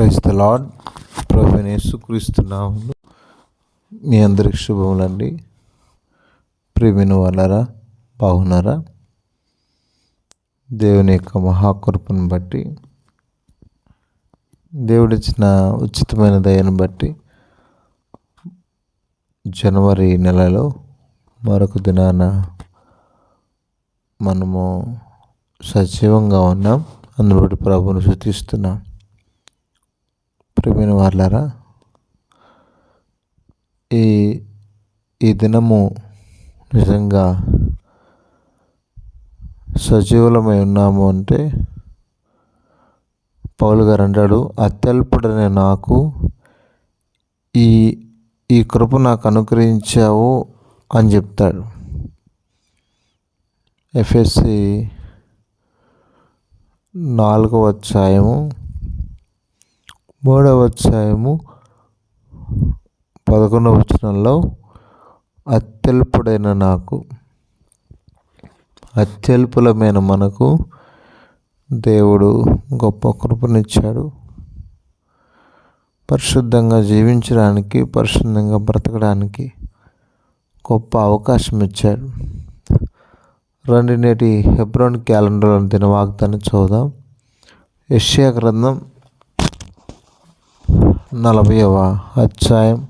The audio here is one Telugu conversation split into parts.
ప్రైజ్ ద లాడ్ ప్రభు యేసుక్రీస్తున్నాము మీ అందరికి శుభములండి. ప్రేమిన వాళ్ళరా బాగున్నారా? దేవుని యొక్క మహాకృపను బట్టి దేవుడిచ్చిన ఉచితమైన దయను బట్టి జనవరి నెలలో మరొక దినాన మనము సజీవంగా ఉన్నాం. అందులో ప్రభువును శృతిస్తున్నాం ప్రియమైన వాళ్ళారా ఈ ఈ దినము నిజంగా సజీవులమై ఉన్నాము అంటే పౌలు గారు అంటాడు అత్యల్పుడనే నాకు ఈ ఈ కృప నాకు అనుగ్రహించావు అని చెప్తాడు. ఎఫ్ఎస్సి నాలుగవ అధ్యాయము మూడవ అధ్యాయము పదకొండవ వచనంలో అత్యల్పుడైన నాకు అత్యల్పులమైన మనకు దేవుడు గొప్ప కృపనిచ్చాడు. పరిశుద్ధంగా జీవించడానికి పరిశుద్ధంగా బ్రతకడానికి గొప్ప అవకాశం ఇచ్చాడు రెండు నేటి హెబ్రోన్ క్యాలెండర్ దిన వాగ్దాన్ని చూద్దాం యష్యా గ్రంథం నలభైవ అధ్యాయం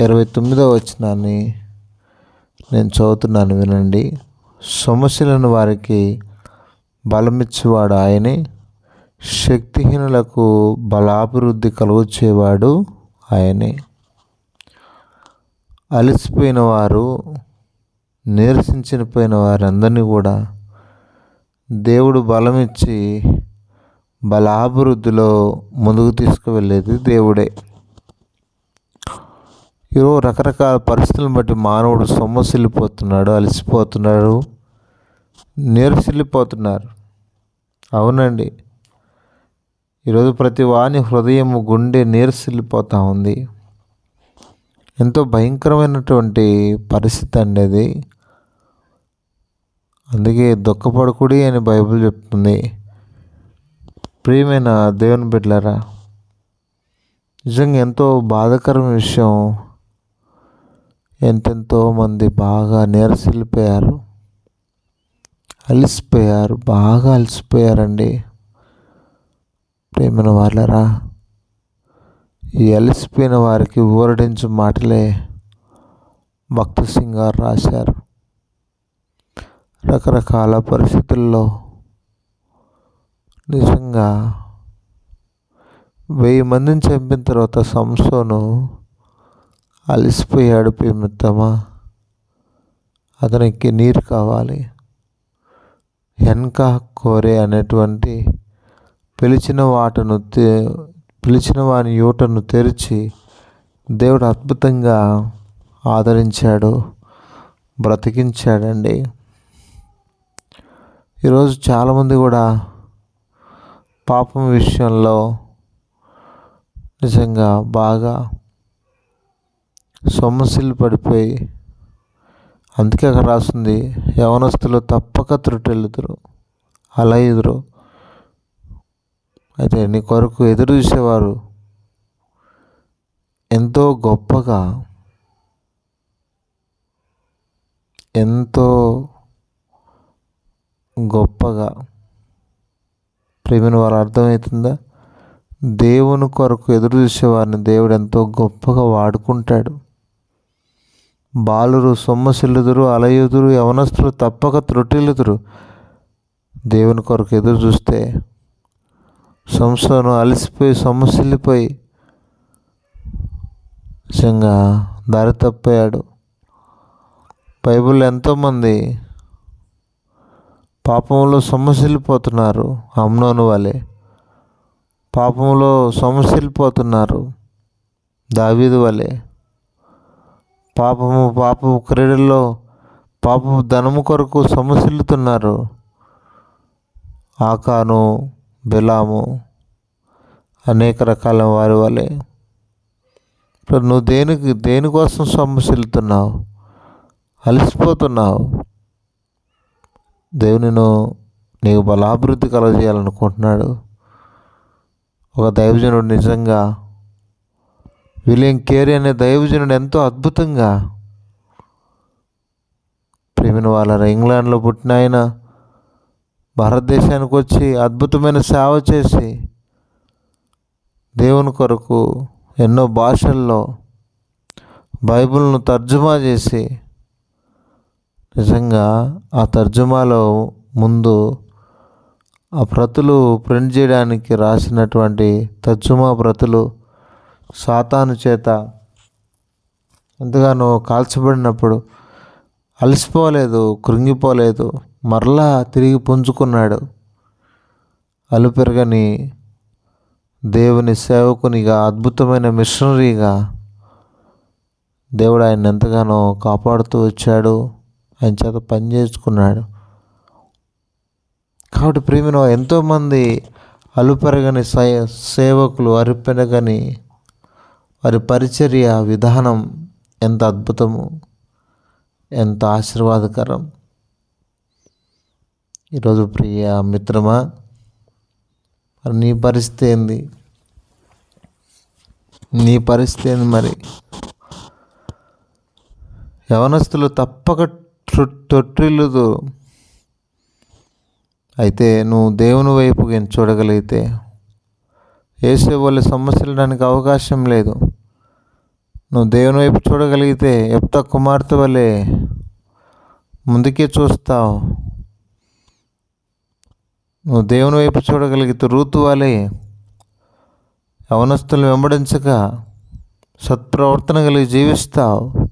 ఇరవై తొమ్మిదవ వచనాన్ని నేను చదువుతున్నాను వినండి. సమస్యలను వారికి బలమిచ్చేవాడు ఆయనే శక్తిహీనులకు బలాభివృద్ధి కలుగుచేవాడు ఆయనే. అలసిపోయిన వారు నీరసించిపోయిన వారందరినీ కూడా దేవుడు బలమిచ్చి బలాభివృద్ధిలో ముందుకు తీసుకువెళ్ళేది దేవుడే. ఈరోజు రకరకాల పరిస్థితులను బట్టి మానవుడు సొమ్మసిల్లిపోతున్నాడు అలసిపోతున్నాడు నీరసిల్లిపోతున్నారు. అవునండి. ఈరోజు ప్రతి వాని హృదయం గుండె నీరసిల్లిపోతూ ఉంది. ఎంతో భయంకరమైనటువంటి పరిస్థితి అండి అది. అందుకే దుఃఖపడకుడి అని బైబిల్ చెప్తుంది. ప్రియమైన దేవుని బిడ్డలారా నిజంగా ఎంతో బాధాకరమైన విషయం. ఎంతెంతో మంది బాగా నీరసిల్లిపోయారు అలసిపోయారు బాగా అలసిపోయారండి. ప్రేమైన వాళ్ళరా ఈ అలసిపోయిన వారికి ఊరడించు మాటలే భక్త సింగ్ గారు రాశారు. రకరకాల పరిస్థితుల్లో నిజంగా వెయ్యి మందిని చంపిన తర్వాత సంసోను అలసిపోయాడు ప్రేమిత్తమా అతనికి నీరు కావాలి. వెనక కోరే అనేటువంటి పిలిచిన వాటను పిలిచిన వాని యూటను తెరిచి దేవుడు అద్భుతంగా ఆదరించాడు బ్రతికించాడండి. ఈరోజు చాలామంది కూడా పాపం విషయంలో నిజంగా బాగా సొమ్మసిల్లు పడిపోయి అందుకే అక్కడ రాస్తుంది యవనస్తులు తప్పక త్రుటెళ్ళుదురు అలా ఎదురు అయితే నీ కొరకు ఎదురు చూసేవారు ఎంతో గొప్పగా ఎంతో గొప్పగా ప్రేమను వారు అర్థమవుతుందా? దేవుని కొరకు ఎదురు చూసేవారిని దేవుడు ఎంతో గొప్పగా వాడుకుంటాడు. బాలురు సొమ్మసిల్లుదురు అలయుదురు యవనస్తులు తప్పక త్రుటిల్లుదురు. దేవుని కొరకు ఎదురు చూస్తే సంస్థను అలసిపోయి సొమ్మసిల్లిపోయి నిజంగా దారి తప్పాడు. బైబిల్లో ఎంతోమంది పాపంలో సొమ్మసిల్లిపోతున్నారు అమ్నోను వలె. పాపంలో సొమ్మసిల్లిపోతున్నారు దావీదు వలె. పాపము పాపపు క్రీడల్లో పాపపు ధనము కొరకు సొమ్మసిల్లుతున్నారు ఆకాను బిలాము అనేక రకాల వారి వలె. ఇప్పుడు నువ్వు దేనికి దేనికోసం సొమ్మసిల్లుతున్నావు? అలసిపోతున్నావు? దేవునిను నీకు బలాభివృద్ధి కలగజేయాలనుకుంటున్నాడు. ఒక దైవజనుడు నిజంగా విలియం కేరీ అనే దైవజనుడు ఎంతో అద్భుతంగా ప్రేమిన వాళ్ళ ఇంగ్లాండ్లో పుట్టిన ఆయన భారతదేశానికి వచ్చి అద్భుతమైన సేవ చేసి దేవుని కొరకు ఎన్నో భాషల్లో బైబిల్ను తర్జుమా చేసి నిజంగా ఆ తర్జుమాలో ముందు ఆ ప్రతులు ప్రింట్ చేయడానికి రాసినటువంటి తర్జుమా ప్రతులు సాతాను చేత ఎంతగానో కాల్చబడినప్పుడు అలసిపోలేదు కృంగిపోలేదు మరలా తిరిగి పుంజుకున్నాడు. అలుపెరగని దేవుని సేవకునిగా అద్భుతమైన మిషనరీగా దేవుడు ఆయన ఎంతగానో కాపాడుతూ వచ్చాడు. ఆయన చేత పని చేసుకున్నాడు. కాబట్టి ప్రేమిన ఎంతోమంది అలుపెరగని సేవకులు అరిపెరగని వారి పరిచర్య విధానం ఎంత అద్భుతము ఎంత ఆశీర్వాదకరం. ఈరోజు ప్రియ మిత్రమా మరి నీ పరిస్థితి ఏంది? నీ పరిస్థితి ఏంది మరి? యవనస్తులు తప్పక ట్రొ- తొట్టిల్లుదు. అయితే నువ్వు దేవుని వైపు చూడగలిగితే వేసే వాళ్ళ సమస్యలడానికి అవకాశం లేదు. నువ్వు దేవుని వైపు చూడగలిగితే ఎప్త కుమార్తె వలె ముందుకే చూస్తావు. నువ్వు దేవుని వైపు చూడగలిగితే రూతు వలె యవనస్తులు వెంబడించక సత్ప్రవర్తన కలిగి జీవిస్తావు.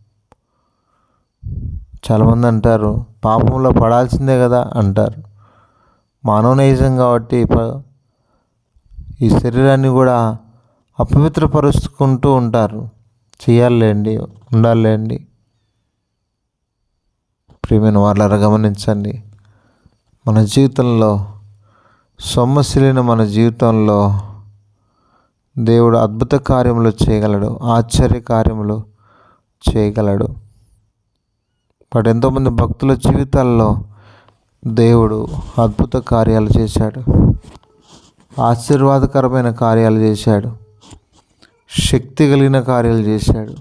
చాలామంది అంటారు పాపంలో పడాల్సిందే కదా అంటారు. మానవ నైజం కాబట్టి ఈ శరీరాన్ని కూడా అపవిత్రపరుచుకుంటూ ఉంటారు. చేయాలండి ఉండాలండి ప్రియమైన వాళ్ళ గమనించండి. మన జీవితంలో సొమ్మశీలిన మన జీవితంలో దేవుడు అద్భుత కార్యములు చేయగలడు ఆశ్చర్య కార్యములు చేయగలడు. బట్ ఎంతోమంది భక్తుల జీవితాల్లో దేవుడు అద్భుత కార్యాలు చేశాడు. ఆశీర్వాదకరమైన కార్యాలు చేశాడు. శక్తి కలిగిన కార్యాలు చేశాడు.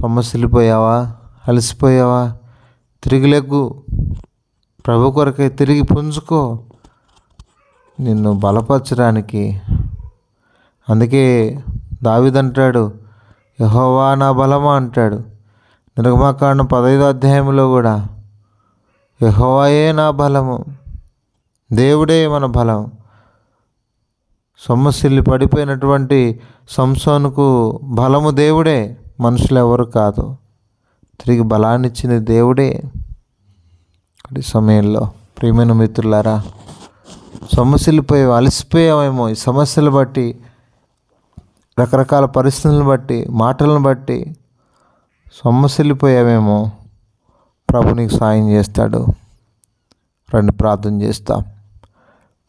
సమస్యలిపోయావా అలసిపోయావా? తిరిగి లెగ్గు ప్రభు కొరకై తిరిగి పుంజుకో. నిన్ను బలపరచడానికి. అందుకే దావిదంటాడు యహోవా నా బలమా? అంటాడు. నిర్గమాకాండం పదైదో అధ్యాయంలో కూడా యహోవాయే నా బలము దేవుడే మన బలం. సొమ్మసిల్లి పడిపోయినటువంటి సంసోనుకు బలము దేవుడే మనుషులు ఎవరు కాదు. తిరిగి బలాన్ని ఇచ్చింది దేవుడే. ఈ సమయంలో ప్రియమైన మిత్రులారా సొమ్మసిల్లిపోయి అలసిపోయామేమో ఈ సమస్యలు బట్టి రకరకాల పరిస్థితులను బట్టి మాటలను బట్టి సొమ్మసిల్లిపోయామేమో ప్రభు నీకు సాయం చేస్తాడు. రండి ప్రార్థన చేస్తాం.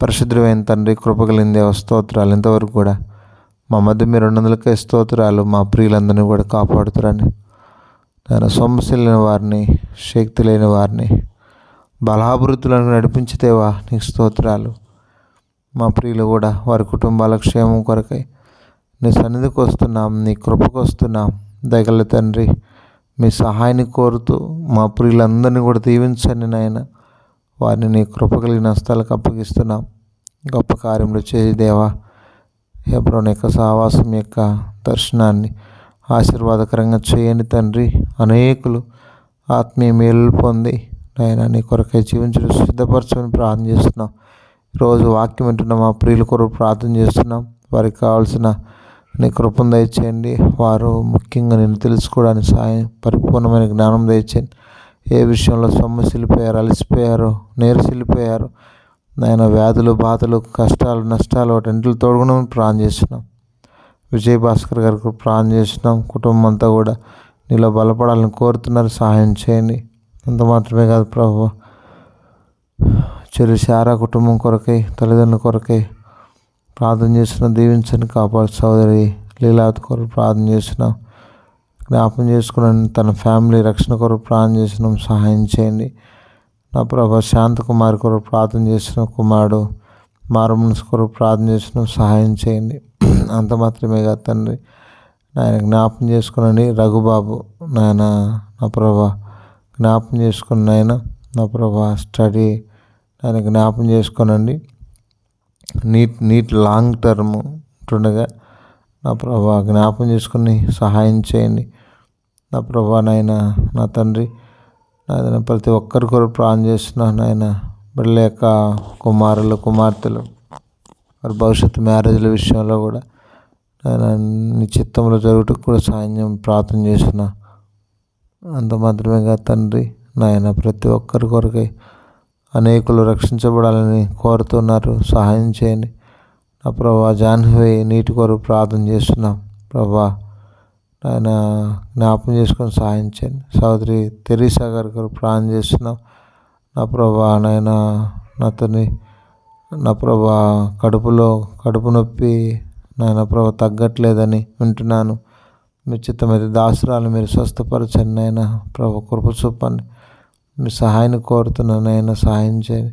పరిశుద్ధమైన తండ్రి కృపగలిందే స్తోత్రాలు ఇంతవరకు కూడా మా మధ్య మీరు రెండు వందలకే స్తోత్రాలు మా ప్రియులందరినీ కూడా కాపాడుతారని నేను సొమ్మసిల్లిన వారిని శక్తి లేని వారిని బలాభివృద్ధులను నడిపించితేవా నీకు స్తోత్రాలు. మా ప్రియులు కూడా వారి కుటుంబాల క్షేమం కొరకై నీ సన్నిధికి వస్తున్నాం నీ కృపకు వస్తున్నాం. దయగల తండ్రి మీ సహాయాన్ని కోరుతూ మా ప్రియులందరినీ కూడా దీవించండి నాయన. వారిని నీ కృప కలిగిన హస్తాలకు అప్పగిస్తున్నాం. గొప్ప కార్యములు చేసి దేవా హెబ్రోన్ యొక్క సహవాసం యొక్క దర్శనాన్ని ఆశీర్వాదకరంగా చేయండి తండ్రి. అనేకులు ఆత్మీయ మేలు పొంది నాయన నీ కొరకై జీవించడం సిద్ధపరచమని ప్రార్థన చేస్తున్నాం. రోజు వాక్యం వింటున్న మా ప్రియుల కొరకు ప్రార్థన చేస్తున్నాం. వారికి కావాల్సిన నీ కృపను దయచేయండి. వారు ముఖ్యంగా నేను తెలుసుకోవడానికి సాయం పరిపూర్ణమైన జ్ఞానం దయచేయండి. ఏ విషయంలో సొమ్మసిల్లిపోయారు అలసిపోయారు నీరసిల్లిపోయారు నాయన వ్యాధులు బాధలు కష్టాలు నష్టాలు వాటింటిలో తోడుగుణమని ప్రాణం చేసినాం విజయ్ భాస్కర్ గారికి ప్రాణం చేసినాం కుటుంబం అంతా కూడా నీలో బలపడాలని కోరుతున్నారు. సహాయం చేయండి. అంత మాత్రమే కాదు ప్రభు. చెరు శారా కుటుంబం కొరకై తల్లిదండ్రుల కొరకై ప్రార్థన చేసిన దీవించని కాపాడు సోదరి లీలావతి కొరకు ప్రార్థన చేస్తున్నాం జ్ఞాపం చేసుకున్నాను తన ఫ్యామిలీ రక్షణ కొరకు ప్రార్థన చేసినాం సహాయం చేయండి. నా ప్రభా శాంత కుమార్ కొరకు ప్రార్థన చేసిన కుమారుడు మారు మనసు కొరకు ప్రార్థన చేసిన సహాయం చేయండి. అంత మాత్రమే కాదు తండ్రి నాయన జ్ఞాపం చేసుకునండి రఘుబాబు నాయన నా ప్రభా జ్ఞాపం చేసుకున్న నాయన నా ప్రభా స్టడీ నాయన జ్ఞాపం చేసుకోనండి. నీట్ నీట్ లాంగ్ టర్మ్ ఉంటుండగా నా ప్రభా జ్ఞాపం చేసుకుని సహాయం చేయండి. నా ప్రభా నాయన నా తండ్రి నాయన ప్రతి ఒక్కరి కొరకు ప్రాణం చేసిన నాయన బిడ్డల యొక్క కుమారులు కుమార్తెలు వారి భవిష్యత్తు మ్యారేజ్ల విషయంలో కూడా నేను నీ చిత్తంలో జరుగుటకు కూడా సాయం ప్రార్థన చేసిన అంత మాత్రమే కాదు తండ్రి నాయన ప్రతి ఒక్కరి కొరకై అనేకులు రక్షించబడాలని కోరుతున్నారు. సహాయం చేయండి. నా ప్రభా జాహ్నవి నీటి కొరకు ప్రార్థన చేస్తున్నాం. ప్రభా ఆయన జ్ఞాపం చేసుకొని సహాయం చేయండి. సోదరి తెరీసా గారి కొరకు ప్రార్థన చేస్తున్నాం. నా ప్రభా నాయన నాతోని నా ప్రభా కడుపులో కడుపు నొప్పి నాయన ప్రభా తగ్గట్లేదని వింటున్నాను. మీ చిత్తమైతే దాసురాలు మీరు స్వస్థపరచండి. నాయన ప్రభా కృప చూపండి. మీ సహాయాన్ని కోరుతున్నాను నాయన సహాయం చేయండి.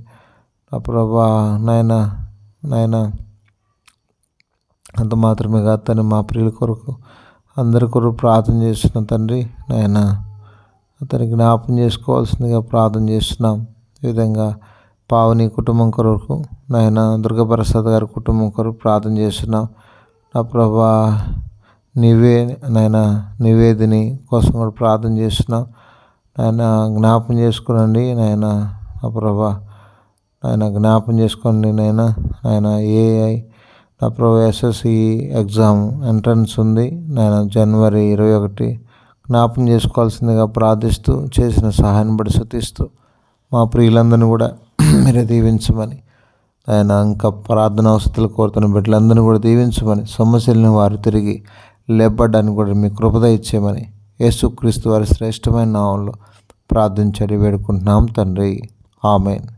నా ప్రభా నాయన నాయన అంత మాత్రమే కాదు తను మా ప్రియుల కొరకు అందరి కొరకు ప్రార్థన చేస్తున్న తండ్రి నాయన. అతనికి జ్ఞాపం చేసుకోవాల్సిందిగా ప్రార్థన చేస్తున్నాం. ఈ విధంగా పావని కుటుంబం కొరకు నాయన దుర్గప్రసాద్ గారి కుటుంబం కొరకు ప్రార్థన చేస్తున్నాం. నా ప్రభా నీవే నాయన నివేదిని కోసం కూడా ప్రార్థన చేస్తున్నాం. ఆయన జ్ఞాపం చేసుకునండి నాయన. నా ప్రభా ఆయన జ్ఞాపం చేసుకోండి నాయన. ఆయన ఏఐ నా ప్రభా ఎస్ఎస్సి ఎగ్జామ్ ఎంట్రన్స్ ఉంది. నేను జనవరి ఇరవై ఒకటి జ్ఞాపం చేసుకోవాల్సిందిగా ప్రార్థిస్తూ చేసిన సహాయం బట్టి శుతిస్తూ మా ప్రియులందరినీ కూడా మీరు దీవించమని ఆయన ఇంకా ప్రార్థన అవసరాలు కోరుతున్న బిడ్డలందరినీ కూడా దీవించమని సమస్యలను వారు తిరిగి లేపడ్డానికి కూడా మీ కృపద ఇచ్చేయమని యేసుక్రీస్తు వారి శ్రేష్టమైన నామంలో ప్రార్థించడి వేడుకుంటున్నాం తండ్రి. ఆమెన్.